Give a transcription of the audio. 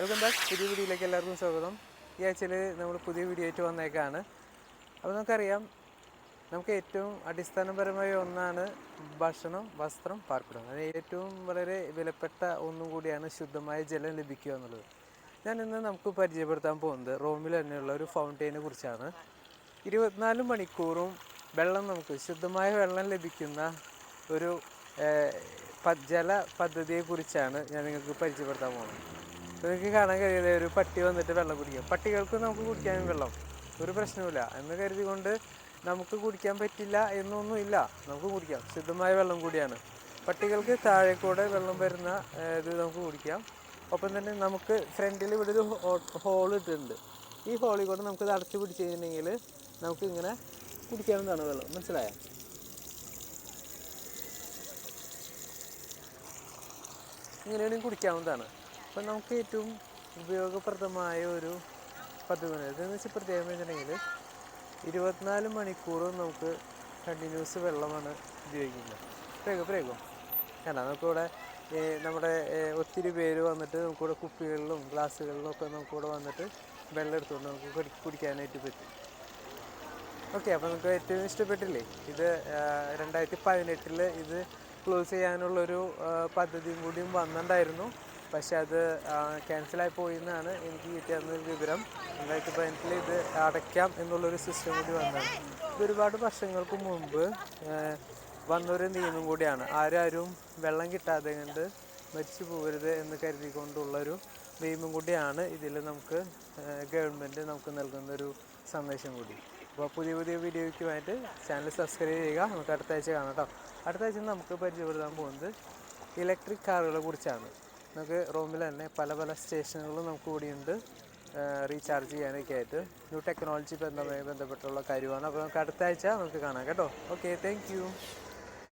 Welcome back. പുതിയ വീഡിയോയിലേക്ക് എല്ലാവർക്കും സ്വാഗതം. ഈ ആഴ്ചയിൽ നമ്മൾ പുതിയ വീഡിയോ ആയിട്ട് വന്നേക്കാണ്. അപ്പോൾ നമുക്കറിയാം നമുക്ക് ഏറ്റവും അടിസ്ഥാനപരമായ ഒന്നാണ് ഭക്ഷണം വസ്ത്രം പാർപ്പിടം. അത് ഏറ്റവും വളരെ വിലപ്പെട്ട ഒന്നും കൂടിയാണ് ശുദ്ധമായ ജലം ലഭിക്കുക എന്നുള്ളത്. ഞാൻ ഇന്ന് നമുക്ക് പരിചയപ്പെടുത്താൻ പോകുന്നത് റോമിൽ തന്നെയുള്ള ഒരു ഫൗണ്ടെയിനെ കുറിച്ചാണ്. ഇരുപത്തിനാല് മണിക്കൂറും വെള്ളം നമുക്ക് ശുദ്ധമായ വെള്ളം ലഭിക്കുന്ന ഒരു ജല പദ്ധതിയെക്കുറിച്ചാണ് ഞാൻ നിങ്ങൾക്ക് പരിചയപ്പെടുത്താൻ പോകുന്നത്. നിങ്ങൾക്ക് കാണാൻ കഴിയുന്നത് ഒരു പട്ടി വന്നിട്ട് വെള്ളം കുടിക്കുക പട്ടികൾക്ക് നമുക്ക് കുടിക്കാൻ വെള്ളം. ഒരു പ്രശ്നവുമില്ല. എന്ന് കരുതികൊണ്ട് നമുക്ക് കുടിക്കാൻ പറ്റില്ല എന്നൊന്നുമില്ല. നമുക്ക് കുടിക്കാം. ശുദ്ധമായ വെള്ളം കൂടിയാണ്. പട്ടികൾക്ക് താഴെ കൂടെ വെള്ളം വരുന്ന ഇത് നമുക്ക് കുടിക്കാം. ഒപ്പം തന്നെ നമുക്ക് ഫ്രണ്ടിൽ ഇവിടെ ഒരു ഹോൾ ഇട്ടിട്ടുണ്ട്. ഈ ഹോളിൽ കൂടെ നമുക്ക് ഇത് അടച്ചു പിടിച്ച് കഴിഞ്ഞിട്ടുണ്ടെങ്കിൽ നമുക്ക് ഇങ്ങനെ കുടിക്കാവുന്നതാണ് വെള്ളം. മനസ്സിലായോ? ഇങ്ങനെയാണെങ്കിൽ കുടിക്കാവുന്നതാണ്. അപ്പം നമുക്ക് ഏറ്റവും ഉപയോഗപ്രദമായ ഒരു പദ്ധതി ഇതെന്ന് വെച്ചാൽ പ്രത്യേകം വെച്ചിട്ടുണ്ടെങ്കിൽ ഇരുപത്തിനാല് മണിക്കൂറും നമുക്ക് കണ്ടിന്യൂസ് വെള്ളമാണ് ഉപയോഗിക്കുന്നത്. പ്രേഗം പ്രേഗം. കാരണം നമുക്കിവിടെ നമ്മുടെ ഒത്തിരി പേര് വന്നിട്ട് നമുക്കിവിടെ കുപ്പികളിലും ഗ്ലാസ്സുകളിലും ഒക്കെ നമുക്കിവിടെ വന്നിട്ട് വെള്ളം എടുത്തുകൊണ്ട് നമുക്ക് കുടി- കുടിക്കാനായിട്ട് പറ്റും. ഓക്കെ അപ്പോൾ നമുക്ക് ഏറ്റവും ഇഷ്ടപ്പെട്ടില്ലേ? ഇത് രണ്ടായിരത്തി പതിനെട്ടിൽ ഇത് ക്ലോസ് ചെയ്യാനുള്ളൊരു പദ്ധതിയും കൂടിയും വന്നിട്ടുണ്ടായിരുന്നു. പക്ഷെ അത് ക്യാൻസലായി പോയി എന്നാണ് എനിക്ക് കിട്ടിയ വിവരം. രണ്ടായിരത്തി പതിനെട്ടിൽ ഇത് അടയ്ക്കാം എന്നുള്ളൊരു സിസ്റ്റം കൂടി വന്നതാണ്. ഇത് ഒരുപാട് വർഷങ്ങൾക്ക് മുമ്പ് വന്നൊരു നിയമം കൂടിയാണ്. ആരാരും വെള്ളം കിട്ടാതെ കണ്ട് മരിച്ചു പോകരുത് എന്ന് കരുതിക്കൊണ്ടുള്ളൊരു നിയമം കൂടിയാണ് ഇതിൽ നമുക്ക് ഗവൺമെന്റ് നമുക്ക് നൽകുന്നൊരു സന്ദേശം കൂടി. അപ്പോൾ പുതിയ പുതിയ വീഡിയോയ്ക്ക് വേണ്ടി ചാനൽ സബ്സ്ക്രൈബ് ചെയ്യുക. നമുക്ക് അടുത്ത ആഴ്ച കാണാം കേട്ടോ. അടുത്ത ആഴ്ച നമുക്ക് പരിചയപ്പെടുത്താൻ പോകുന്നത് ഇലക്ട്രിക് കാറുകളെ കുറിച്ചാണ്. നമുക്ക് റൂമിൽ തന്നെ പല പല സ്റ്റേഷനുകളും നമുക്ക് കൂടിയുണ്ട് റീചാർജ് ചെയ്യാനൊക്കെ ആയിട്ട്. ന്യൂ ടെക്നോളജി ബന്ധമായി ബന്ധപ്പെട്ടുള്ള കാര്യമാണ്. അപ്പോൾ നമുക്ക് അടുത്ത ആഴ്ച നമുക്ക് കാണാം കേട്ടോ. Okay thank